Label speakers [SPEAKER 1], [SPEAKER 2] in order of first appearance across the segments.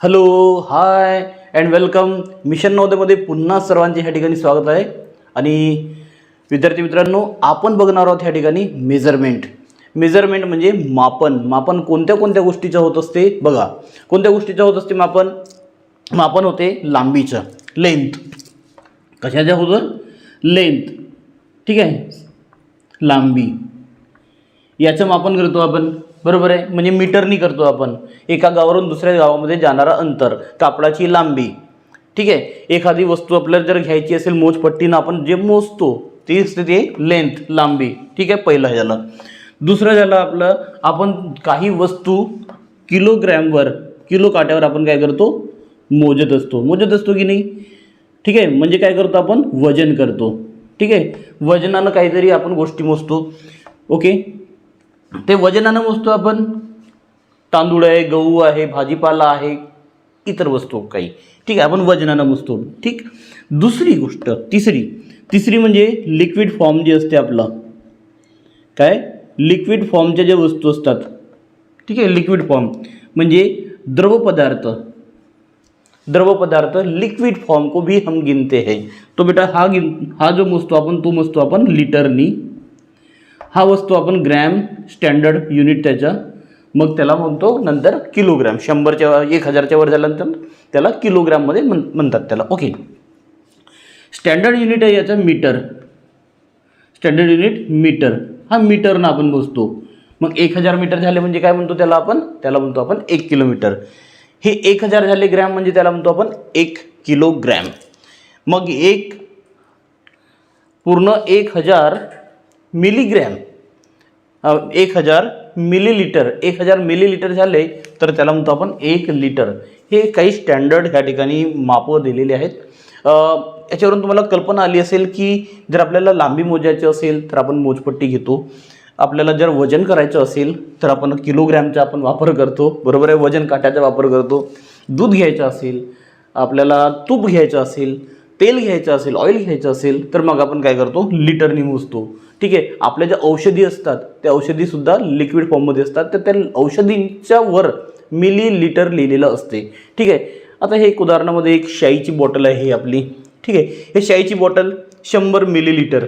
[SPEAKER 1] Hello hi and welcome mission नवदेमध्ये पुन्हा सर्वांचे ह्या ठिकाणी स्वागत आहे. आणि विद्यार्थी मित्रांनो आपण बघणार आहोत ह्या ठिकाणी मेजरमेंट मेजरमेंट म्हणजे मापन. मापन कोणत्या कोणत्या गोष्टीचं होत असते? बघा कोणत्या गोष्टीचं होत असते मापन? मापन होते लांबीचं. लेंथ कशाचं होतं? लेंथ ठीक आहे? लांबी. याचं मापन करतो आपण. बरोबर आहे? म्हणजे मीटरनी करतो आपण. एका गावावरून दुसऱ्या गावामध्ये जाणारा अंतर कापडाची लांबी. ठीक आहे? एखादी वस्तू आपल्याला जर घ्यायची असेल मोजपट्टीनं आपण जे मोजतो ती असते ते लेंथ लांबी. ठीक आहे? पहिलं झालं दुसरं झालं आपलं आपण काही वस्तू किलोग्रॅमवर किलो काट्यावर आपण काय करतो? मोजत असतो. मोजत असतो की नाही? ठीक आहे? म्हणजे काय करतो आपण? वजन करतो. ठीक आहे? वजनानं काहीतरी आपण गोष्टी मोजतो. ओके? ते वजनानं मोजतो आपण. तांदूळ आहे गहू आहे भाजीपाला आहे इतर वस्तू काही. ठीक आहे आपण वजनानं मोजतो. ठीक? दुसरी गोष्ट तिसरी. तिसरी म्हणजे लिक्विड फॉर्म जे असते आपलं. काय? लिक्विड फॉर्मच्या ज्या वस्तू असतात. ठीक आहे लिक्विड फॉर्म म्हणजे द्रव पदार्थ. द्रव पदार्थ लिक्विड फॉर्म को भी हम गिनते हैं. तो बेटा हा गिन हा जो मोजतो आपण तो मोजतो आपण लिटरनी हा वस्तू आपण ग्रॅम स्टँडर्ड युनिट त्याचा मग त्याला म्हणतो नंतर किलोग्रॅम शंभरच्या एक हजारच्या वर झाल्यानंतर त्याला किलोग्रॅममध्ये म्हण म्हणतात त्याला. ओके. स्टँडर्ड युनिट आहे याचं मीटर. Standard unit metre. हा मीटरनं आपण मोजतो मग एक हजार मीटर झाले म्हणजे काय म्हणतो त्याला आपण? त्याला म्हणतो आपण एक किलोमीटर. हे एक हजार झाले ग्रॅम म्हणजे त्याला म्हणतो आपण एक किलोग्रॅम. मग एक पूर्ण एक हजार मिलीग्रॅम. एक हजार मिलीलिटर एक हजार मिलीलिटर झाले तर त्याला म्हणतो आपण एक लिटर. हे काही स्टँडर्ड ह्या ठिकाणी मापं दिलेली आहेत. याच्यावरून तुम्हाला कल्पना आली असेल की जर आपल्याला लांबी मोजायची असेल तर आपण मोजपट्टी घेतो. आपल्याला जर वजन करायचं असेल तर आपण किलोग्रॅमचा आपण वापर करतो. बरोबर आहे? वजन काट्याचा वापर करतो. दूध घ्यायचं असेल आपल्याला तूप घ्यायचं असेल तेल घ्यायचं असेल ऑइल घ्यायचं असेल तर मग आपण काय करतो? लिटरनी मोजतो. ठीक आहे? आपल्या ज्या औषधी असतात त्या औषधीसुद्धा लिक्विड फॉर्ममध्ये असतात. तर त्या औषधींच्या वर मिली लिटर लिहिलेलं असते. ठीक आहे? आता हे एक उदाहरणामध्ये एक शाईची बॉटल आहे ही आपली. ठीक आहे? हे शाईची बॉटल शंभर मिली लिटर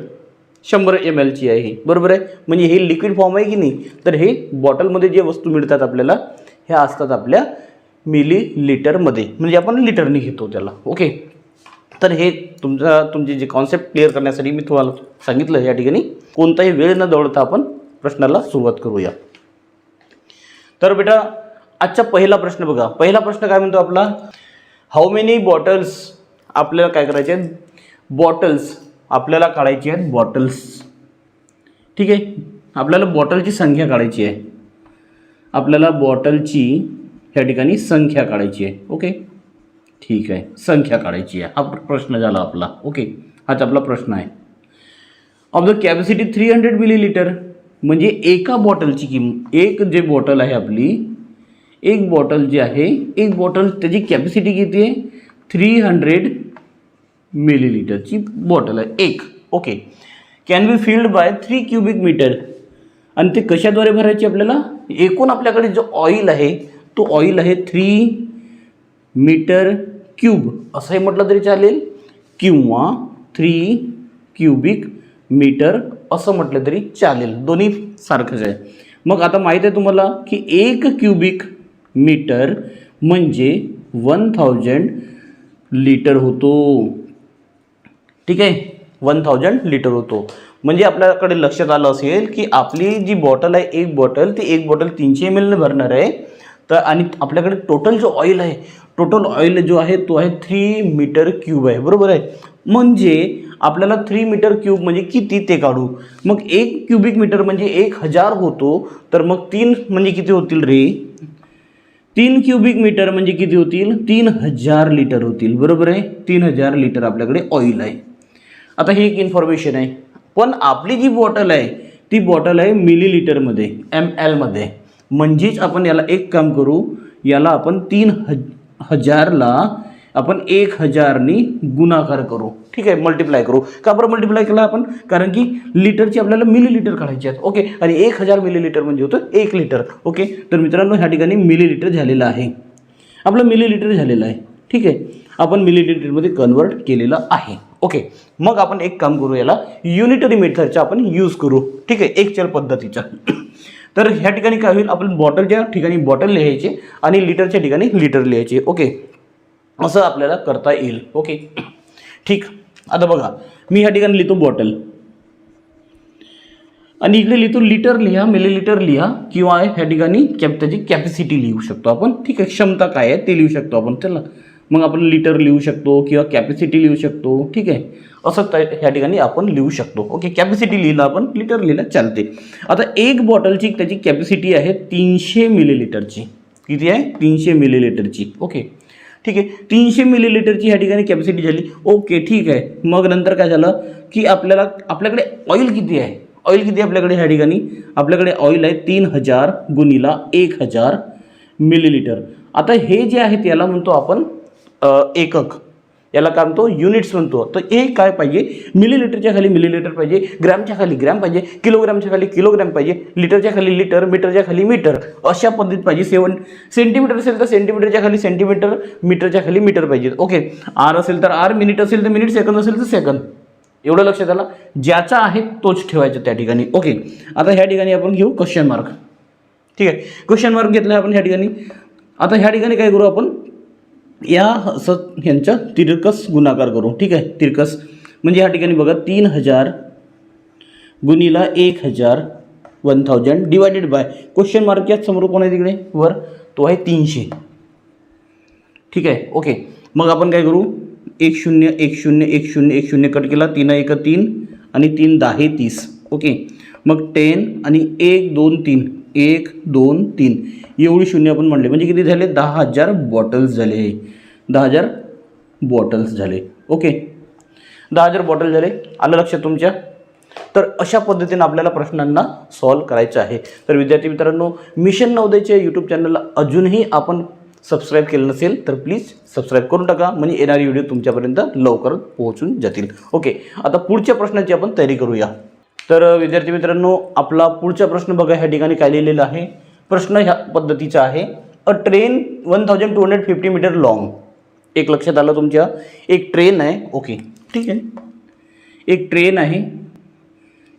[SPEAKER 1] शंभर एम एलची आहे ही. बरोबर आहे? म्हणजे हे लिक्विड फॉर्म आहे की नाही? तर हे बॉटलमध्ये जे वस्तू मिळतात आपल्याला ह्या असतात आपल्या मिली लिटरमध्ये म्हणजे आपण लिटरनी घेतो त्याला. ओके? तर हे तुमचा तुमची जी कॉन्सेप्ट क्लिअर करण्यासाठी मी तुम्हाला सांगितलं या ठिकाणी. कोणताही वेळ न दौडता आपण प्रश्नाला सुरुवात करूया. तर बेटा आजचा पहिला प्रश्न बघा. पहिला प्रश्न काय म्हणतो आपला? हाऊ मेनी बॉटल्स आपल्याला काय करायचे आहेत? बॉटल्स आपल्याला काढायची आहेत बॉटल्स ठीक आहे? आपल्याला बॉटलची संख्या काढायची आहे. आपल्याला बॉटलची ह्या ठिकाणी संख्या काढायची आहे. ओके ठीक आहे. संख्या काढायची आहे. हा प्रश्न झाला आपला. ओके हाच आपला प्रश्न आहे. Of the capacity three hundred millilitre म्हणजे एका बॉटलची किंमत एक जे बॉटल आहे आपली एक बॉटल जी आहे एक बॉटल त्याची कॅपॅसिटी किती आहे? थ्री हंड्रेड मिलीलिटरची बॉटल आहे. एक. Okay can be filled by three cubic metre आणि ते कशाद्वारे भरायची आपल्याला? एकूण आपल्याकडे जो ऑइल आहे तो ऑइल आहे थ्री मीटर क्यूब. असंही म्हटलं तरी चालेल. किंवा थ्री क्युबिक मीटर असं म्हटलं तरी चालेल. दोन्ही सारखंच आहे. मग आता माहीत आहे तुम्हाला की एक क्युबिक मीटर म्हणजे वन थाउजंड लिटर होतो. ठीक आहे? वन थाउजंड लिटर होतो. म्हणजे आपल्याकडे लक्षात आलं असेल की आपली जी बॉटल आहे एक बॉटल ती एक बॉटल तीनशे एम एलने भरणार आहे. तर आणि आपल्याकडे टोटल जो ऑइल आहे टोटल ऑइल जो आहे तो आहे थ्री मीटर क्यूब आहे. बरोबर आहे? म्हणजे आपल्याला थ्री मीटर क्यूब म्हणजे किती ते काढू? मग एक क्युबिक मीटर म्हणजे एक हजार होतो तर मग तीन म्हणजे किती होतील रे? तीन क्युबिक मीटर म्हणजे किती होतील? तीन हजार लिटर होतील. बरोबर आहे? तीन हजार लिटर आपल्याकडे ऑइल आहे. आता ही एक इन्फॉर्मेशन आहे. पण आपली जी बॉटल आहे ती बॉटल आहे मिली लिटरमध्ये एम एलमध्ये म्हणजेच आपण याला एक काम करू याला आपण तीन ह हजारला आपण एक हजारनी गुणाकार करू. ठीक आहे? मल्टिप्लाय करू. का बरं मल्टिप्लाय केला आपण? कारण की लिटरची आपल्याला मिली लिटर काढायची आहेत. ओके आणि एक हजार मिली लिटर म्हणजे होतं एक लिटर ओके तर मित्रांनो ह्या ठिकाणी मिली लिटर झालेलं आहे. आपलं मिलीलिटर झालेलं आहे. ठीक आहे? आपण मिलीलिटरमध्ये कन्वर्ट केलेलं आहे. ओके मग आपण एक काम करू याला युनिटरी मेथडचा आपण यूज करू. ठीक आहे? एक चल पद्धतीचा. तर ह्या ठिकाणी काय होईल? आपण बॉटलच्या ठिकाणी बॉटल लिहायचे आणि लिटरच्या ठिकाणी लिटर लिहायचे. ओके असं आपल्याला करता येईल. ओके ठीक. आता बघा. मी ह्या ठिकाणी लिहितो बॉटल आणि इकडे लिहितो लिटर लिहा मिलीलिटर लिहा किंवा ह्या ठिकाणी कॅप त्याची कॅपॅसिटी लिहू शकतो आपण. ठीक आहे? क्षमता काय आहे ते लिहू शकतो आपण. चला. मग आपण लिटर लिहू शकतो किंवा कॅपॅसिटी लिहू शकतो. ठीक आहे? असं त्या ह्या ठिकाणी आपण लिहू शकतो. ओके कॅपॅसिटी लिहिलं आपण लिटर लिहिलं चालते आता एक बॉटलची त्याची कॅपॅसिटी आहे तीनशे मिलीलिटरची किती आहे? तीनशे मिलीलिटरची ओके ठीक आहे? तीनशे मिलीलिटरची ह्या ठिकाणी कॅपॅसिटी झाली. ओके ठीक आहे. मग नंतर काय झालं? की आपल्याला आपल्याकडे ऑइल किती आहे? ऑइल किती आहे आपल्याकडे ह्या ठिकाणी? आपल्याकडे ऑइल आहे तीन हजार गुणीला एक हजार मिलीलिटर आता हे जे आहे त्याला म्हणतो आपण एकक. याला काय म्हणतो? युनिट्स म्हणतो. तर हे काय पाहिजे? मिलीलिटरच्या खाली मिलीलिटर पाहिजे ग्रॅमच्या खाली ग्रॅम पाहिजे किलोग्रॅमच्या खाली किलोग्रॅम पाहिजे लिटरच्या खाली लिटर मीटरच्या खाली मीटर अशा पद्धतीत पाहिजे सेवन सेंटीमीटर असेल तर सेंटीमीटरच्या खाली सेंटीमीटर मीटरच्या खाली मीटर पाहिजे. ओके आर असेल तर आर मिनिट असेल तर मिनिट सेकंद असेल तर सेकंद एवढं लक्षात आलं? ज्याचा आहे तोच ठेवायचा त्या ठिकाणी. ओके आता ह्या ठिकाणी आपण घेऊ क्वेश्चन मार्क ठीक आहे? क्वेश्चन मार्क घेतला आपण ह्या ठिकाणी. आता ह्या ठिकाणी काय करू आपण? या असं ह्यांच्या तिरकस गुणाकार करू. ठीक आहे? तिरकस. म्हणजे या ठिकाणी बघा तीन हजार गुणीला एक हजार one thousand divided by question mark याच समोर कोण आहे तिकडे? वर. तो आहे तीनशे. ठीक आहे? ओके मग आपण काय करू? एक शून्य एक शून्य एक शून्य एक शून्य कट केला. तीन एक तीन आणि तीन दहा तीस. ओके मग टेन आणि एक दोन तीन. एक दोन तीन. एवढी शून्य आपण म्हणले. म्हणजे किती झाले? दहा हजार बॉटल्स झाले. दहा हजार बॉटल्स झाले. ओके? दहा हजार बॉटल झाले. आलं लक्षात तुमच्या? तर अशा पद्धतीने आपल्याला प्रश्नांना सॉल्व करायचं आहे. तर विद्यार्थी मित्रांनो मिशन नवोदयच्या यूट्यूब चॅनलला अजूनही आपण सबस्क्राईब केलं नसेल तर प्लीज सबस्क्राईब करून टाका. म्हणजे येणारे व्हिडिओ तुमच्यापर्यंत लवकर पोहोचून जातील. ओके? आता पुढच्या प्रश्नाची आपण तयारी करूया. तर विद्यार्थी मित्रांनो आपला पुढचा प्रश्न बघा ह्या ठिकाणी काय लिहिलेला आहे. प्रश्न ह्या पद्धतीचा आहे. A train one thousand two hundred fifty metre long एक लक्षात आलं तुमच्या? एक ट्रेन आहे. ओके ठीक आहे. एक ट्रेन आहे.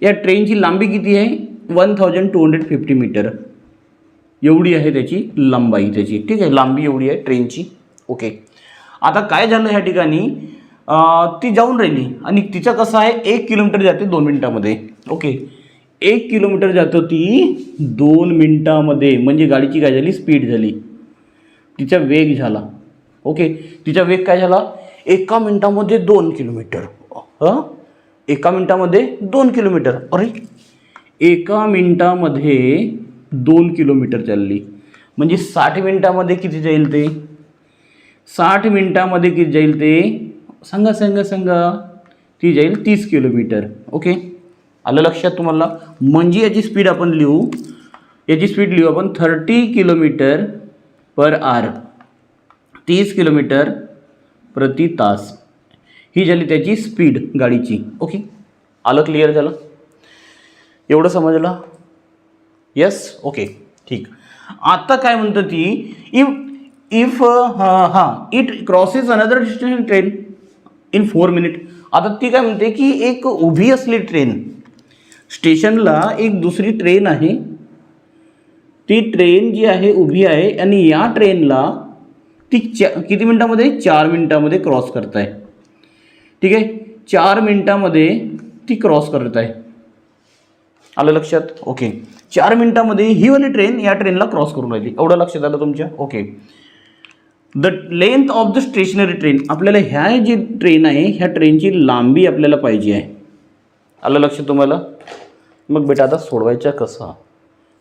[SPEAKER 1] या ट्रेनची लांबी किती आहे? One thousand two hundred fifty metre एवढी आहे त्याची लंबाई त्याची. ठीक आहे. लांबी एवढी आहे ट्रेनची ओके आता काय झालं ह्या ठिकाणी? ती जाऊन राहिली. आणि तिचं कसं आहे एक किलोमीटर जाते दोन मिनटामध्ये. ओके. एक किलोमीटर जातो ती दोन मिनटामध्ये. म्हणजे गाडीची काय झाली? स्पीड झाली. तिचा वेग झाला. ओके. तिचा वेग काय झाला? एका मिनटामध्ये दोन किलोमीटर. हां एका मिनटामध्ये दोन किलोमीटर. अरे! एका मिनटामध्ये दोन किलोमीटर चालली. म्हणजे साठ मिनटामध्ये किती जाईल ते? साठ मिनटामध्ये किती जाईल ते? सांगा सांगा सांगा ती जाईल तीस किलोमीटर. ओके? आलं लक्षात तुम्हाला? म्हणजे याची स्पीड आपण लिहू. याची स्पीड लिहू आपण थर्टी किलोमीटर पर आर तीस किलोमीटर प्रति तास. ही झाली त्याची स्पीड गाडीची. ओके? आलं क्लिअर झालं? एवढं समजलं? Yes okay. ठीक. आता काय म्हणतं ती? इफ इफ हां हां. It crosses another distance train in four minute. आता ती काय म्हणते की एक उभी असली ट्रेन स्टेशनला एक दुसरी ट्रेन आहे. ती ट्रेन जी आहे उभी आहे आणि या ट्रेनला ती चा किती मिनटामध्ये? चार मिनटामध्ये क्रॉस करत आहे ठीक आहे? चार मिनटामध्ये ती क्रॉस करत आहे आलं लक्षात? ओके. चार मिनटामध्ये ही वाली ट्रेन या ट्रेनला क्रॉस करून राहिली. एवढं लक्षात आलं तुमच्या? Okay. The length of the stationary train आपल्याला ह्या जी ट्रेन आहे ह्या ट्रेनची लांबी आपल्याला पाहिजे आहे. आलं लक्ष तुम्हाला? मग बेटा आता सोडवायच्या कसा?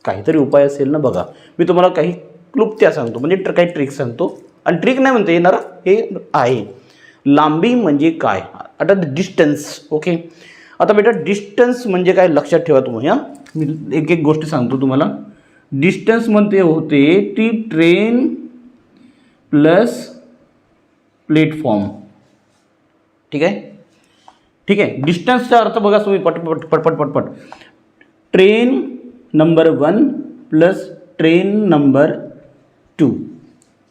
[SPEAKER 1] काहीतरी उपाय असेल ना बघा. मी तुम्हाला काही क्लुप्त्या सांगतो म्हणजे ट्र- काही ट्रिक सांगतो. आणि ट्रिक नाही म्हणता येणार हे? आहे. लांबी म्हणजे काय? आता डिस्टन्स ओके आता बेटा डिस्टन्स म्हणजे काय? लक्षात ठेवा तुम्ही हां? मी एक एक गोष्ट सांगतो तुम्हाला. डिस्टन्स म्हणते होते ती ट्रेन प्लस प्लेटफॉर्म. ठीक आहे? ठीक आहे. डिस्टन्सचा अर्थ बघा तुम्ही पटपट पटपट पटपट train number one plus train number two.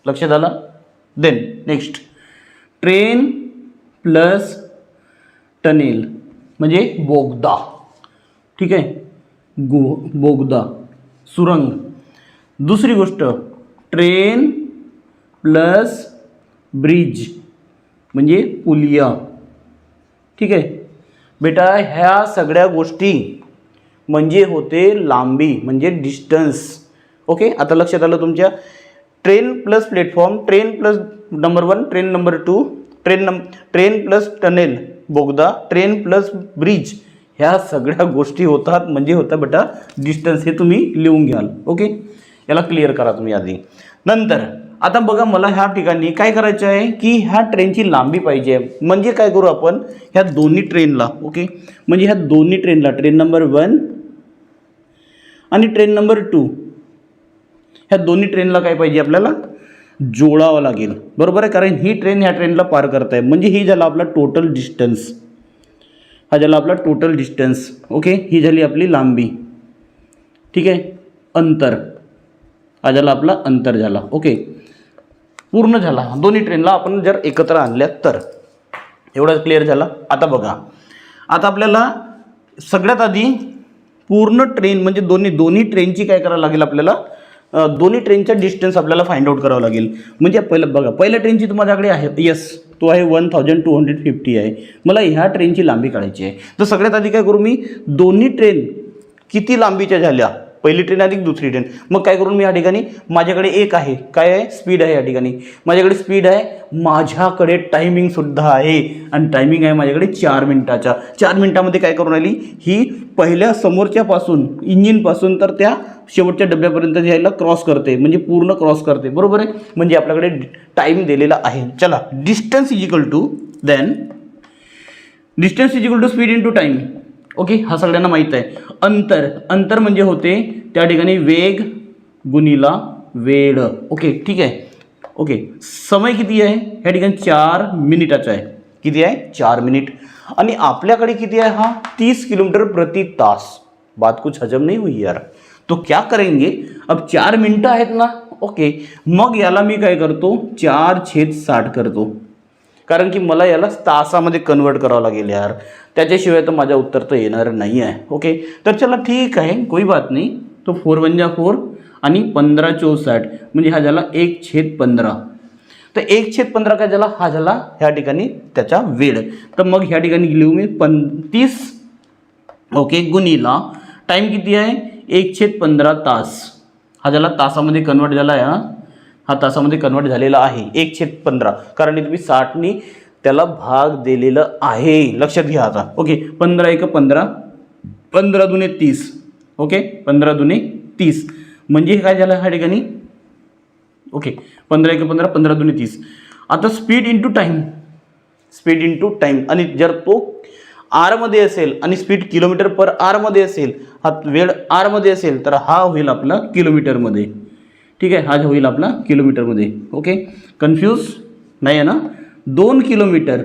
[SPEAKER 1] लक्षात आलं? Then, next. Train plus tunnel, म्हणजे बोगदा. ठीक आहे? गो, बोगदा. सुरंग. दुसरी गोष्ट, ट्रेन प्लस ब्रिज म्हणजे पुलिया. ठीक आहे? बेटा ह्या सगळ्या गोष्टी म्हणजे होते लांबी म्हणजे डिस्टन्स ओके आता लक्षात आलं तुमच्या? Train plus platform train plus number one train number two train number train plus tunnel बोगदा ट्रेन प्लस ब्रिज ह्या सगळ्या गोष्टी होतात म्हणजे होतं बेटा डिस्टन्स हे तुम्ही लिहून घ्याल. ओके याला क्लिअर करा तुम्ही आधी. नंतर आता बघा मला ह्या ठिकाणी काय करायचं आहे की ह्या ट्रेनची लांबी पाहिजे. आहे म्हणजे काय करू आपण? ह्या दोन्ही ट्रेनला ओके म्हणजे ह्या दोन्ही ट्रेनला ट्रेन नंबर वन आणि ट्रेन नंबर टू ह्या दोन्ही ट्रेनला काय पाहिजे आपल्याला? जोडावं लागेल. बरोबर आहे? कारण ही ट्रेन ह्या ट्रेनला पार करत आहे म्हणजे ही झाला आपला टोटल डिस्टन्स हा झाला आपला टोटल डिस्टन्स ओके ही झाली आपली लांबी. ठीक आहे? अंतर. हा झाला आपला अंतर झाला. ओके पूर्ण झाला. दोन्ही ट्रेनला आपण जर एकत्र आणल्या तर. एवढाच क्लिअर झाला. आता बघा. आता आपल्याला सगळ्यात आधी पूर्ण ट्रेन म्हणजे दोन्ही दोन्ही ट्रेनची काय करावं लागेल आपल्याला? दोन्ही ट्रेनचा डिस्टन्स आपल्याला फाइंड आउट करावं लागेल. म्हणजे पहिलं बघा पहिल्या ट्रेनची तुम्हाऱ्याकडे आहे. येस तो आहे one thousand two hundred fifty आहे. मला ह्या ट्रेनची लांबी काढायची आहे. तर सगळ्यात आधी काय करू मी? दोन्ही ट्रेन किती लांबीच्या झाल्या? पहिली ट्रेन अधिक दुसरी ट्रेन मग काय करून मी या ठिकाणी? माझ्याकडे एक आहे. काय आहे? स्पीड आहे या ठिकाणी. माझ्याकडे स्पीड आहे. माझ्याकडे टायमिंगसुद्धा आहे. आणि टायमिंग आहे माझ्याकडे चार मिनटाचा चार मिनटामध्ये काय करून राहिली? ही पहिल्या समोरच्यापासून इंजिनपासून तर त्या शेवटच्या डब्यापर्यंत यायला क्रॉस करते. म्हणजे पूर्ण क्रॉस करते. बरोबर आहे? म्हणजे आपल्याकडे टाईम दिलेला आहे. चला. Distance is equal to then distance is equal to speed into time okay हा सगळ्यांना माहीत आहे. अंतर. अंतर म्हणजे होते त्या ठिकाणी वेग गुणिला वेळ. ओके ठीक आहे? ओके समय किती आहे? ह्या ठिकाणी चार मिनिटाचा आहे. किती आहे? चार मिनिट आणि आपल्याकडे किती आहे हा? तीस किलोमीटर प्रति तास. बात कुछ हजम नाही हुई यार. तो क्या करेंगे? अब चार मिनटं आहेत ना? ओके मग याला मी काय करतो? चार छेद साठ करतो. कारण की मला याला तासामध्ये कन्वर्ट करावं लागेल यार. त्याच्याशिवाय तर माझ्या उत्तर तर येणार नाही आहे ओके तर चला ठीक आहे कोई बात नाही. तो फोर वन जा फोर आणि पंधरा चौसाठ म्हणजे हा झाला एक छेद पंधरा. तर एक छेद पंधरा काय झाला? हा झाला ह्या ठिकाणी त्याचा वेळ. तर मग ह्या ठिकाणी लिहू मी पंतीस ओके गुणीला टाईम किती आहे? एक छेद पंधरा तास. हा झाला तासामध्ये कन्वर्ट झाला आहे हा हा तासामध्ये कन्वर्ट झालेला आहे. एक छेद पंधरा. कारण तुम्ही मी साठनी त्याला भाग दिलेला आहे. लक्षात घ्या आता. ओके पंधरा एक पंधरा. पंधरा दुने तीस. ओके पंधरा दुने तीस. म्हणजे काय झालं ह्या ठिकाणी? ओके पंधरा एक पंधरा पंधरा दुने तीस. आता speed into time speed into time आणि जर तो आरमध्ये असेल आणि स्पीड किलोमीटर पर आरमध्ये असेल हा वेळ आरमध्ये असेल तर हा होईल आपला किलोमीटरमध्ये ठीक आहे हा होईल आपला किलोमीटरमध्ये. ओके कन्फ्यूज नाही आहे ना? दोन किलोमीटर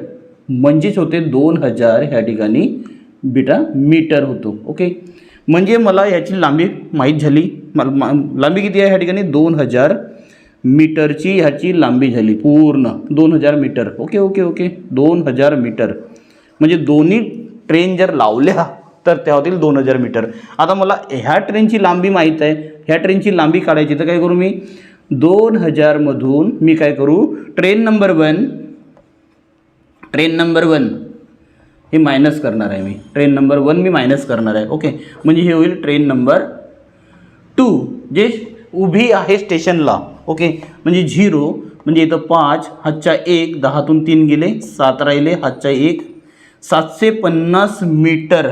[SPEAKER 1] म्हणजेच होते दोन हजार ह्या ठिकाणी बिटा मीटर होतो. ओके म्हणजे मला याची लांबी माहीत झाली. मला मा- लांबी किती आहे ह्या ठिकाणी? दोन हजार मीटरची ह्याची लांबी झाली पूर्ण. दोन हजार मीटर. ओके ओके ओके दोन हजार मीटर. म्हणजे दोन्ही ट्रेन जर लावल्या तर त्या होतील दोन हजार मीटर. आता मला ह्या ट्रेनची लांबी माहीत आहे. ह्या ट्रेनची लांबी काढायची. तर काय करू मी? दोन हजारमधून मी काय करू? Train number one train number one. हे मायनस करणार आहे मी. ट्रेन नंबर वन मी मायनस करणार आहे. ओके म्हणजे हे होईल ट्रेन नंबर टू जे उभी आहे स्टेशनला. ओके म्हणजे झिरो म्हणजे इथं पाच हातच्या एक दहातून तीन गेले सात राहिले हातच्या एक. सातशे पन्नास मीटर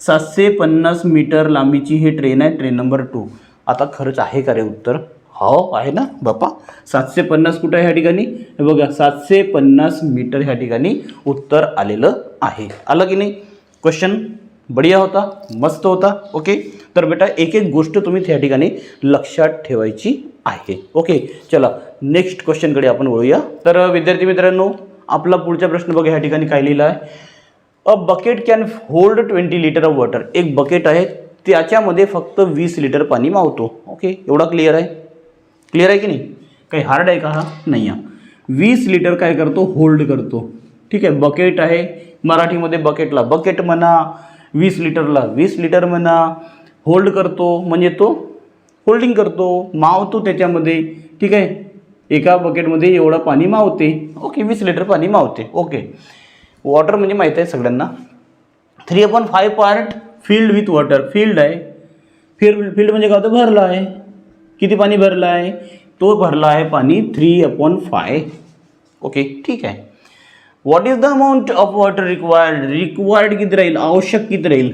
[SPEAKER 1] सातशे पन्नास मीटर लांबीची ही ट्रेन आहे ट्रेन नंबर टू आता खरंच आहे का रे उत्तर? हो आहे ना बापा सातशे पन्नास कुठं आहे ह्या ठिकाणी? हे बघा सातशे पन्नास मीटर ह्या ठिकाणी उत्तर आलेलं आहे. आलं की नाही? क्वेश्चन बढिया होता मस्त होता ओके तर बेटा एक एक गोष्ट तुम्ही त्या ठिकाणी लक्षात ठेवायची आहे ओके चला नेक्स्ट क्वेश्चनकडे आपण वळूया. तर विद्यार्थी मित्रांनो आपला पुढचा प्रश्न बघा ह्या ठिकाणी काय लिहिला आहे? A bucket can hold twenty litre of water एक बकेट आहे त्याच्यामध्ये फक्त वीस लिटर पाणी मावतो. ओके एवढा क्लिअर आहे? क्लिअर आहे की नाही? काही हार्ड आहे का हा? नाही आहे. वीस लिटर काय करतो? होल्ड करतो. ठीक आहे? बकेट आहे. मराठीमध्ये बकेटला बकेट म्हणा वीस लिटरला. वीस लिटर म्हणा होल्ड करतो. म्हणजे तो होल्डिंग करतो. मावतो त्याच्यामध्ये. ठीक आहे? एका बकेटमध्ये एवढं पाणी मावते. ओके वीस लिटर पाणी मावते. ओके वॉटर म्हणजे माहीत आहे सगळ्यांना. Three upon five part filled with water filled आहे. फील्ड फील्ड म्हणजे काय होतं? भरलं आहे. किती पाणी भरलं आहे? तो भरला आहे पाणी थ्री अपॉन फाय ओके ठीक आहे. What is the amount of water required required किती राहील? आवश्यक किती राहील?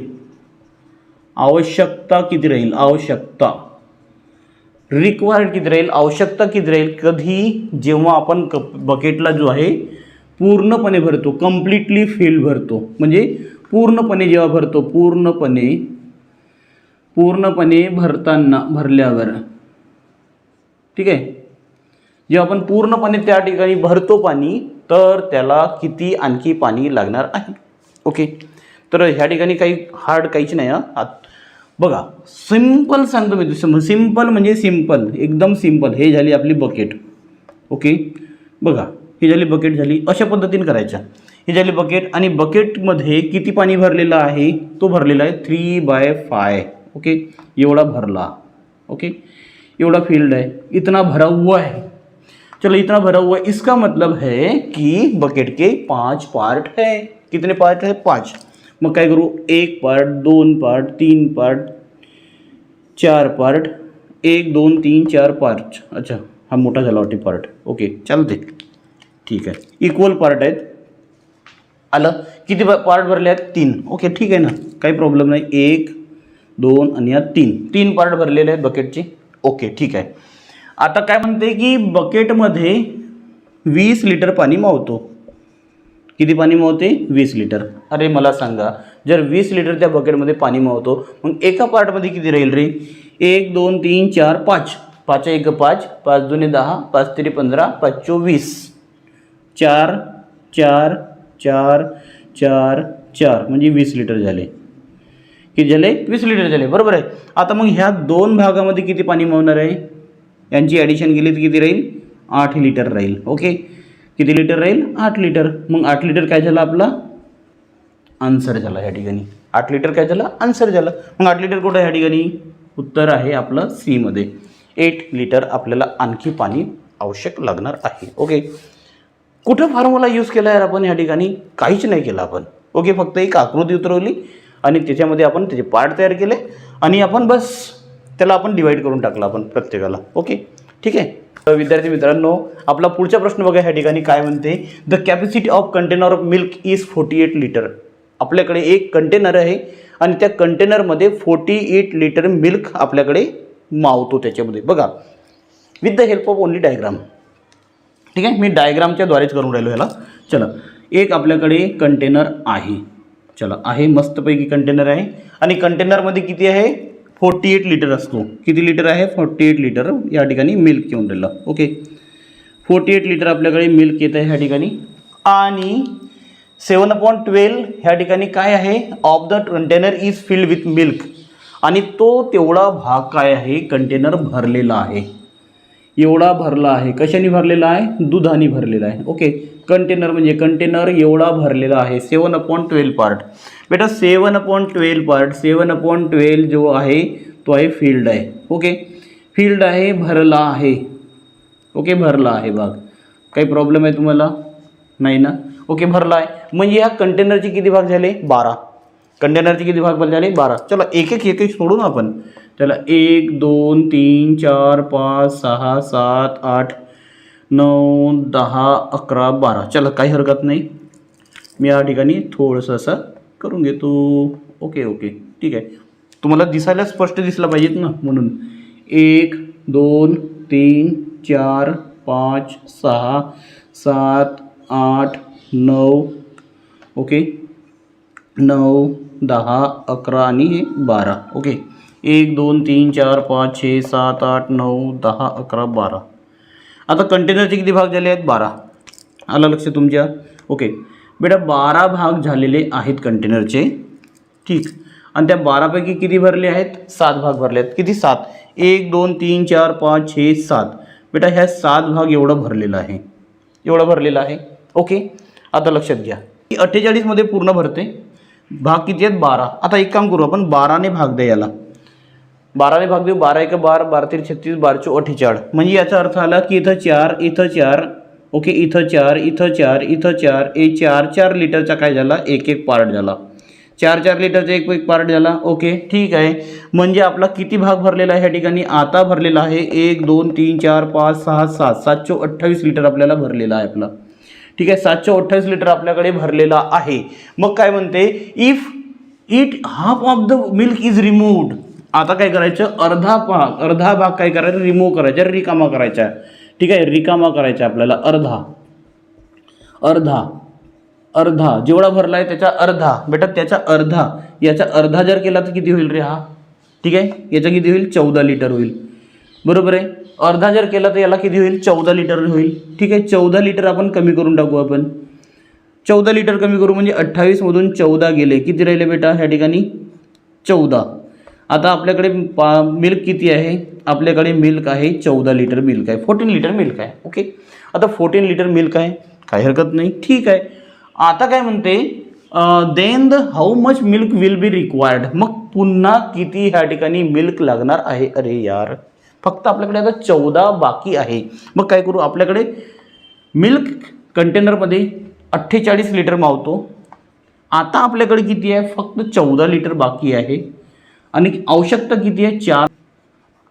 [SPEAKER 1] आवश्यकता किती राहील? आवश्यकता. रिक्वायर्ड किती राहील? आवश्यकता किती राहील? कधी? जेव्हा आपण कप बकेटला जो आहे पूर्णपणे भरतो. कम्प्लिटली फिल भरतो. म्हणजे पूर्णपणे जेव्हा भरतो पूर्णपणे पूर्णपणे भरताना भरल्यावर. ठीक आहे? जेव्हा आपण पूर्णपणे त्या ठिकाणी भरतो पाणी तर त्याला किती आणखी पाणी लागणार आहे? ओके? तर ह्या ठिकाणी काही हार्ड काहीच नाही हा. आत- बघा सिंपल सांगतो मी दुसरं सिंपल म्हणजे सिंपल एकदम सिंपल हे झाली आपली बकेट ओके? बघा ही झाली बकेट झाली. अशा पद्धतीने करायच्या. हे झाले बकेट आणि बकेटमध्ये किती पाणी भरलेलं आहे? तो भरलेला आहे थ्री बाय फाय ओके एवढा भरला. ओके एवढा फील्ड है इतना भरा हुआ है चलो इतना भरा हुआ है इसका मतलब है कि बकेट के पांच पार्ट है. कितने पार्ट है? पांच. मग काय करू? एक पार्ट दोन पार्ट तीन पार्ट चार पार्ट एक दोन तीन चार पार्ट अच्छा हा मोठा झाला वाटते पार्ट ओके चालते ठीक आहे. इक्वल पार्ट आहेत. आलं. किती पार्ट भरले आहेत? तीन. ओके ठीक आहे ना. काही प्रॉब्लेम नाही. एक दोन आणि या तीन. तीन पार्ट भरलेले आहेत बकेटचे ओके ठीक आहे. आता काय म्हणते की बकेटमध्ये वीस लिटर पाणी मावतो. किती पाणी मावते? वीस लिटर अरे मला सांगा. जर वीस लिटर त्या बकेटमध्ये पाणी मावतो मग एका पार्टमध्ये किती राहील रे? एक दोन तीन चार पाच. पाच एक पाच. पाच दोन्ही दहा. पाच तरी पंधरा. पाच चोवीस. चार चार चार चार चार. म्हणजे वीस लिटर झाले. किती झाले? वीस लिटर झाले. बरोबर आहे. आता मग ह्या दोन भागामध्ये किती पाणी मावणार आहे? यांची ॲडिशन केली तर किती राहील? आठ लिटर राहील. ओके किती लिटर राहील? आठ लिटर. मग आठ लिटर काय झालं आपला? आन्सर झाला ह्या ठिकाणी. आठ लिटर काय झालं? आन्सर झालं. मग आठ लिटर कुठं ह्या ठिकाणी? उत्तर आहे आपलं सीमध्ये एट लिटर आपल्याला आणखी पाणी आवश्यक लागणार आहे. ओके कुठं फॉर्म्युला यूज केला आहे आपण ह्या ठिकाणी? काहीच नाही केलं आपण. ओके फक्त एक आकृती उतरवली आणि त्याच्यामध्ये आपण त्याचे पार्ट तयार केले आणि आपण बस त्याला आपण डिवाईड करून टाकलं आपण प्रत्येकाला. ओके ठीक आहे? तर विद्यार्थी मित्रांनो आपला पुढचा प्रश्न बघा ह्या ठिकाणी काय म्हणते? The capacity of container of milk is forty eight litre आपल्याकडे एक कंटेनर आहे आणि त्या कंटेनरमध्ये फोर्टी एट लिटर मिल्क आपल्याकडे मावतो त्याच्यामध्ये. बघा. With the help of only diagram ठीक आहे? मी डायग्रामच्या द्वारेच करून राहिलो ह्याला. चला एक आपल्याकडे कंटेनर आहे. चला आहे मस्तपैकी कंटेनर आहे. आणि कंटेनरमध्ये किती आहे? फोर्टी एट लिटर असतो. किती लिटर आहे? फोर्टी एट लिटर या ठिकाणी मिल्क येऊन राहिला. ओके फोर्टी एट लिटर आपल्याकडे मिल्क येत आहे ह्या ठिकाणी. आणि सेवन अपॉईंट ट्वेल्व ह्या ठिकाणी काय आहे? Of the container is filled with milk आणि तो तेवढा भाग काय आहे? कंटेनर भरलेला आहे. एवढा भरला आहे. कशाने भरलेला आहे? दुधाने भरलेला आहे. ओके. कंटेनर म्हणजे कंटेनर एवढा भरलेला आहे. Seven upon twelve part. बेटा seven upon twelve part seven upon twelve जो आहे तो आहे फील्ड आहे. ओके. फील्ड आहे भरला आहे. ओके भरला आहे भाग काही प्रॉब्लेम आहे तुम्हाला? नाही ना? ओके भरला आहे. म्हणजे ह्या कंटेनरचे किती भाग झाले? बारा. कंटेनरचे किती भाग झाले? बारा. चला एक एक एक एक सोडू ना आपण. त्याला एक दोन तीन चार पाच सहा सात आठ नऊ दहा अकरा बारा. चला काही हरकत नाही. मी या ठिकाणी थोडंसं असं करून घेतो. Okay okay. ठीक आहे. तुम्हाला दिसायला स्पष्ट दिसला पाहिजेत ना म्हणून. एक दोन तीन चार पाच सहा सात आठ नऊ ओके. नऊ दहा अकरा आणि बारा. ओके. एक दोन तीन चार पाच छे सात आठ नऊ दहा अकरा बारा. आता कंटेनरचे किती भाग झाले आहेत? बारा. आलं लक्ष तुमच्या? ओके बेटा बारा भाग झालेले आहेत कंटेनरचे ठीक. आणि त्या बारापैकी किती भरले आहेत? सात भाग भरले आहेत. किती? सात. एक दोन तीन चार पाच छे सात. बेटा ह्या सात भाग एवढं भरलेला आहे. एवढं भरलेलं आहे. ओके आता लक्षात घ्या. की अठ्ठेचाळीसमध्ये पूर्ण भरते. भाग किती आहेत? बारा. आता एक काम करू आपण. बाराने भाग द्या याला. बाराने भाग देऊ बारा एक बार बारा तेरी छत्तीस बारचो अठ्ठेचाळ म्हणजे याचा अर्थ आला की इथं चार इथं चार ओके इथं चार इथं चार इथं चार ए चार चार लिटरचा काय झाला? एक एक पार्ट झाला. चार चार लिटरचा एक एक पार्ट झाला. ओके ठीक आहे. म्हणजे आपला किती भाग भरलेला आहे ह्या ठिकाणी? आता भरलेला आहे एक दोन तीन चार पाच सहा सात सातशे अठ्ठावीस लिटर आपल्याला भरलेला आहे आपला. ठीक आहे सातशे अठ्ठावीस लिटर आपल्याकडे भरलेला आहे. मग काय म्हणते? If it half of the milk is removed आता काय करायचं? अर्धा भाग अर्धा भाग काय करायचा? रिमूव्ह करायचा. रिकामा करायचा. ठीक आहे? रिकामा करायचा आपल्याला. अर्धा. अर्धा. अर्धा. जेवढा भरला आहे त्याचा अर्धा. बेटा त्याचा अर्धा. याचा अर्धा जर केला तर किती होईल रे हा? ठीक आहे? याचा किती होईल? चौदा लिटर होईल. बरोबर आहे? अर्धा जर केला तर याला किती होईल? चौदा लिटर होईल. ठीक आहे? चौदा लिटर आपण कमी करून टाकू आपण. चौदा लिटर कमी करू म्हणजे अठ्ठावीसमधून चौदा गेले. किती राहिले बेटा? ह्या ठिकाणी चौदा. आता आपल्याकडे पा मिल्क किती आहे? आपल्याकडे मिल्क आहे चौदा लिटर मिल्क आहे. फोर्टीन लिटर मिल्क आहे. ओके आता फोर्टीन लिटर मिल्क आहे. काही हरकत नाही. ठीक आहे. आता काय म्हणते? Then the how much milk will be required मग पुन्हा किती ह्या ठिकाणी मिल्क लागणार आहे? अरे यार. फक्त आपल्याकडे आता चौदा बाकी आहे. मग काय करू? आपल्याकडे मिल्क कंटेनरमध्ये अठ्ठेचाळीस लिटर मावतो. आता आपल्याकडे किती आहे? फक्त चौदा लिटर बाकी आहे. आणि आवश्यकता किती आहे? चार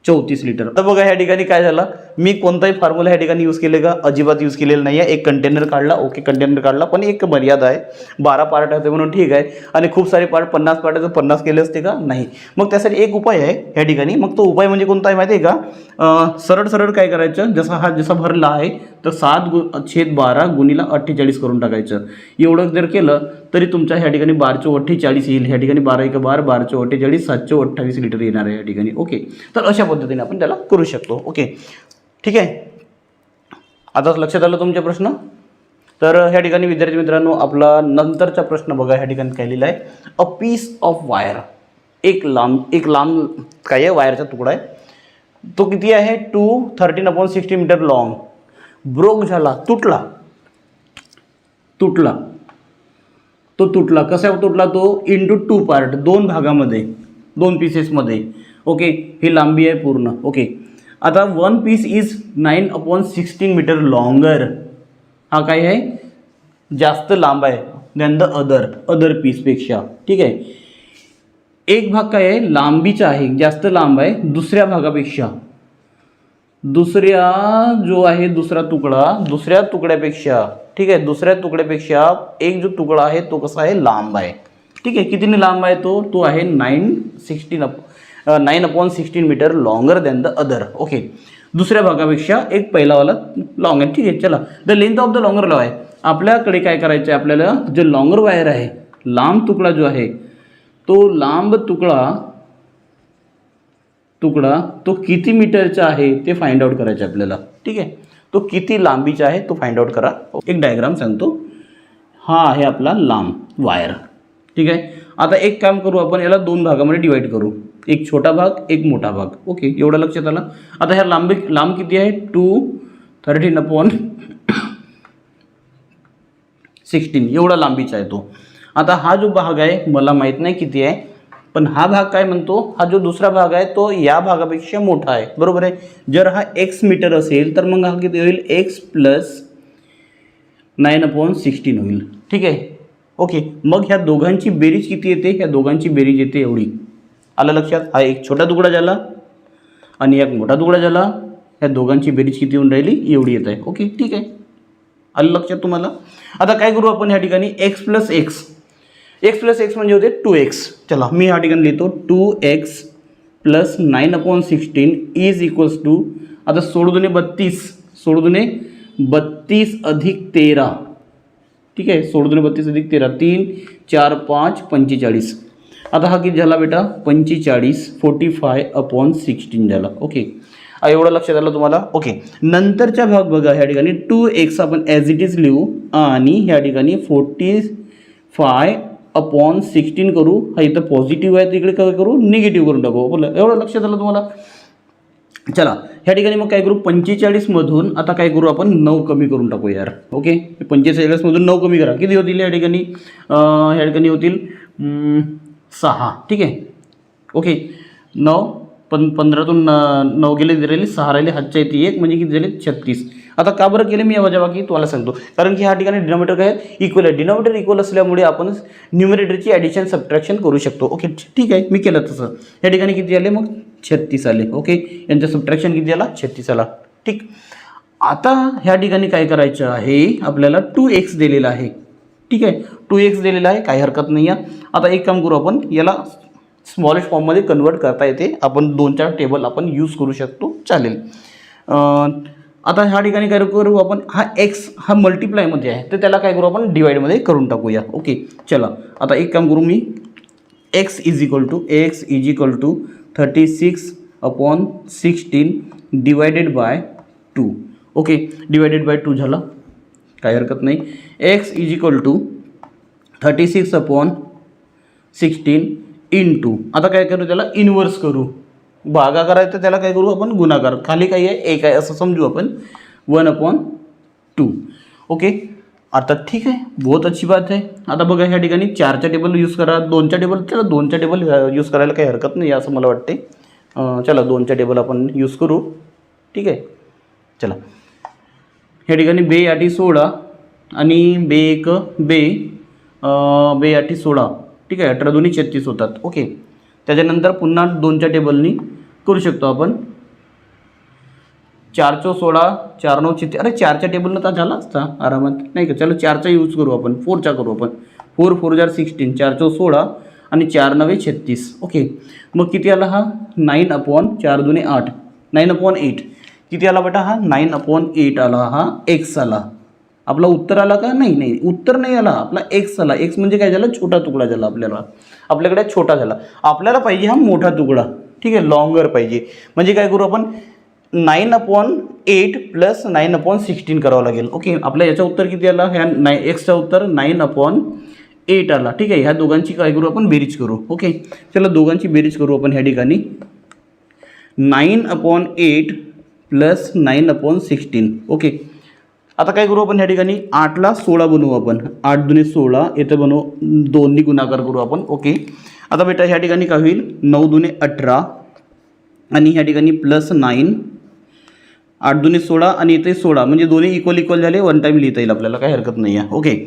[SPEAKER 1] चौतीस लिटर. आता बघा ह्या ठिकाणी काय झालं? मी कोणताही फॉर्म्युला ह्या ठिकाणी यूज केले का? अजिबात यूज केलेला नाही आहे एक कंटेनर काढला ओके कंटेनर काढला पण एक मर्यादा आहे. बारा पार्ट आहे म्हणून ठीक आहे. आणि खूप सारे पार्ट पन्नास पार्ट आहे तर पन्नास केले असते का? नाही. मग त्यासाठी एक उपाय आहे ह्या ठिकाणी. मग तो उपाय म्हणजे कोणता आहे माहिती आहे का सरळ सरळ काय करायचं? जसा हा जसा भरला आहे तर सात गु छेद बारा गुणीला अठ्ठेचाळीस करून टाकायचं. एवढं जर केलं तरी तुमच्या ह्या ठिकाणी बारचो अठ्ठेचाळीस येईल. ह्या ठिकाणी बारा एक बार बारचो अठ्ठेचाळीस सातशे अठ्ठावीस लिटर येणार आहे या ठिकाणी. ओके तर अशा पद्धतीने आपण त्याला करू शकतो. ओके ठीक आहे? आता लक्षात आलं तुमचे प्रश्न? तर ह्या ठिकाणी विद्यार्थी मित्रांनो आपला नंतरचा प्रश्न बघा ह्या ठिकाणी काय लिहिला आहे अ पीस ऑफ वायर एक लांब एक लांब काय आहे? वायरचा तुकडा आहे. तो किती आहे? Two thirteen upon sixty metre long broke झाला तुटला. तुटला. तो तुटला. कसा तुटला? तो इंटू टू पार्ट दोन भागामध्ये दोन पीसेसमध्ये ओके ही लांबी आहे पूर्ण. ओके आता one piece is nine upon sixteen metre longer हा, काय आहे जास्त लांब आहे दॅन द अदर अदर पीसपेक्षा ठीक आहे एक भाग काय आहे लांबीचा आहे, जास्त लांब आहे, दुसऱ्या भागापेक्षा. दुसऱ्या जो आहे, दुसरा तुकडा, दुसऱ्या तुकड्यापेक्षा, ठीक आहे? दुसऱ्या तुकड्यापेक्षा एक जो तुकडा आहे तो कसा आहे? लांब आहे. ठीक आहे? कितीने लांब आहे तो? तो आहे nine sixteen up nine upon sixteen metre longer than the other okay दुसऱ्या भागापेक्षा एक पहिलावाला लॉंग आहे. ठीक आहे चला. The length of the longer law आहे. आपल्याकडे काय करायचं आहे आपल्याला जो लॉंगर वायर आहे लांब तुकडा जो आहे तो लांब तुकडा तुकडा तो किती मीटरचा आहे ते फाइंड आउट करायचं आहे आपल्याला. ठीक आहे? तो किती लांबीचा आहे तो फाइंड आउट करा. एक डायग्राम सांगतो. हा आहे आपला लांब वायर ठीक आहे? आता एक काम करू आपण याला दोन भागामध्ये डिवाईड करू. एक छोटा भाग एक मोठा भाग. ओके एवढं लक्षात आलं. आता ह्या लांबी लांब किती आहे? टू थर्टीन अपॉन सिक्स्टीन एवढा लांबीचा आहे तो. आता हा जो भाग आहे मला माहीत नाही किती आहे पण हा भाग काय म्हणतो? हा जो दुसरा भाग आहे तो या भागापेक्षा मोठा आहे. बरोबर आहे? जर हा एक्स मीटर असेल तर मग हा किती होईल? X plus nine upon sixteen होईल. ठीक आहे? ओके मग ह्या दोघांची बेरीज किती येते? ह्या दोघांची बेरीज येते एवढी. आलं लक्षात? हा एक छोटा तुकडा झाला आणि एक मोठा तुकडा झाला. या दोघांची बेरीज किती होऊन राहिली? एवढी येत आहे. ओके ठीक आहे. आलं लक्षात तुम्हाला? आता काय करू आपण ह्या ठिकाणी? X plus x x plus x म्हणजे होते टू एक्स चला मी ह्या ठिकाणी लिहितो two x plus nine upon sixteen is equals to आता सोडूने बत्तीस. सोडूने बत्तीस अधिक तेरा. ठीक आहे? सोडूने बत्तीस अधिक तेरा. तीन चार पाच पंचेचाळीस. आता हा किती झाला बेटा? पंचेचाळीस फोर्टी फाय अपॉन सिक्स्टीन झाला ओके एवढं लक्षात आलं तुम्हाला? ओके नंतरचा भाग बघा ह्या ठिकाणी टू एक्स आपण ॲज इट इज लिहू आणि ह्या ठिकाणी फोर्टी फाय अपॉन सिक्स्टीन करू. हा इथं पॉझिटिव्ह आहे तिकडे काय करू? निगेटिव्ह करून टाकू. बोला एवढं लक्षात आलं तुम्हाला? चला ह्या ठिकाणी मग काय करू? पंचेचाळीसमधून आता काय करू आपण? नऊ कमी करून टाकू यार. ओके पंचेचाळीसमधून नऊ कमी करा. किती होतील या ठिकाणी? ह्या ठिकाणी होतील सहा. ठीक आहे? ओके नऊ पण पंधरातून न- नऊ गेले राहिले सहा राहिले हातच्या येते एक म्हणजे किती झाले? छत्तीस. आता का बरं केले मी या वजाबाकी तुम्हाला सांगतो. कारण की ह्या ठिकाणी डिनोमिटर काय इक्वल आहे. डिनोमिटर इक्वल असल्यामुळे आपण न्युमिरेटरची ॲडिशन सबट्रॅक्शन करू शकतो. ओके ठीक आहे. मी केलं तसं. या ठिकाणी किती आले? मग छत्तीस आले. ओके यांचं सबट्रॅक्शन किती आला? छत्तीस आला. ठीक. आता ह्या ठिकाणी काय करायचं आहे? आपल्याला टू एक्स दिलेला आहे. ठीक आहे? टू एक्स दिलेला आहे. काही हरकत नाही आहे. आता एक काम करू आपण याला स्मॉलेस्ट फॉर्ममध्ये कन्वर्ट करता येते. आपण दोन चार टेबल आपण यूज करू शकतो. चालेल. आता ह्या ठिकाणी काय करू आपण हा एक्स हा मल्टिप्लायमध्ये आहे. तर त्याला काय करू आपण डिवाईडमध्ये करून टाकूया. ओके चला. आता एक काम करू मी. X is equal to x is equal to thirty six upon sixteen divided by two okay divided by two झाला. काही हरकत नाही. X is equal to thirty six upon sixteen into आता काय करू त्याला इन्वर्स करू. भागा करायचं त्याला काय करू आपण गुणाकार. खाली काही आहे? एक आहे. असं समजू आपण. वन अपॉन टू ओके आता ठीक आहे. बहुत अच्छी बात आहे. आता बघा ह्या ठिकाणी चारच्या टेबल यूज करा. दोनच्या टेबल चला दोनच्या टेबल यूज करायला काही हरकत नाही असं मला वाटते. चला दोनच्या टेबल आपण यूज करू. ठीक आहे? चला. ह्या ठिकाणी बे आठी सोळा आणि बे एक बे. बे आठी सोळा. ठीक आहे अठरा दोन्ही छत्तीस होतात. ओके त्याच्यानंतर पुन्हा दोनच्या टेबलनी करू शकतो आपण. चारचं सोळा चार नऊ छत्तीस. अरे चारच्या टेबलनं तर झाला असता आरामात. नाही का? चलो चारचा यूज करू आपण. फोरचा करू आपण. फोर फोर जार सिक्स्टीन चारचं सोळा आणि चार नवे छत्तीस. ओके मग किती आला हा? नाईन अपॉन चार दुने आठ. नाईन अपॉन एट किती आला बेटा हा? नाईन अपॉन एट आला हा. एक्स आला. आपला उत्तर आला का? नाही नाही. उत्तर नाही आला. आपला एक्स आला. एक्स म्हणजे काय झाला? छोटा तुकडा झाला आपल्याला. आपल्याकडे छोटा झाला. आपल्याला पाहिजे हा मोठा तुकडा. ठीक आहे? लॉंगर पाहिजे. म्हणजे काय करू आपण? Nine upon eight plus nine upon sixteen करावं लागेल. ओके आपल्या याचं उत्तर किती आला? ह्या नाय एक्सचं उत्तर नाईन अपॉन एट आला. ठीक आहे? ह्या दोघांची काय करू आपण? बेरीज करू. ओके चला दोघांची बेरीज करू आपण ह्या ठिकाणी. Nine upon eight plus nine upon sixteen okay आता काय करू आपण ह्या ठिकाणी? आठला सोळा बनवू आपण. आठ दुने सोळा येथे बनवू दोन्ही गुणाकार करू आपण. ओके. आता बेटा ह्या ठिकाणी काय होईल? नऊ दुने अठरा आणि ह्या ठिकाणी प्लस नाईन आठ दुने सोळा आणि इथे सोळा. म्हणजे दोन्ही इक्वल इक्वल झाले वन टाईम लिहिता येईल आपल्याला. काही हरकत नाही आहे. ओके.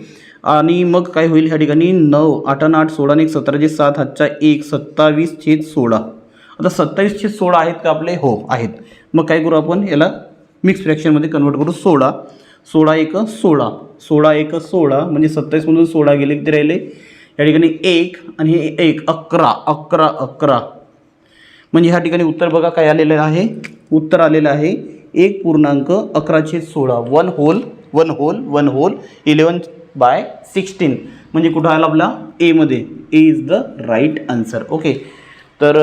[SPEAKER 1] आणि मग काय होईल ह्या ठिकाणी? नऊ आठ आणि आठ सोळा आणि एक सतराचे सात हातच्या एक सत्तावीस छेद सोळा. आता सत्तावीस छेद सोळा आहेत का आपले? हो आहेत. मग काय करू आपण? याला मिक्स फ्रॅक्शनमध्ये कन्वर्ट करू सोळा. सोळा एक सोळा. सोळा एक सोळा म्हणजे सत्तावीसमधून सोळा गेले किती राहिले? या ठिकाणी एक आणि हे एक अकरा अकरा अकरा. म्हणजे ह्या ठिकाणी उत्तर बघा काय आलेलं आहे? उत्तर आलेलं आहे एक पूर्णांक अकराशे सोळा. One whole one whole one whole eleven by sixteen म्हणजे कुठं आला आपला? एमध्ये A is the right answer okay तर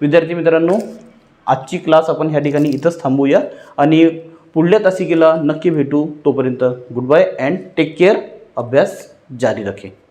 [SPEAKER 1] विद्यार्थी मित्रांनो आजची क्लास आपण ह्या ठिकाणी इथंच थांबूया. आणि पुढल्या तासिकेला नक्की भेटू. तोपर्यंत good bye and take care. अभ्यास जारी रखे.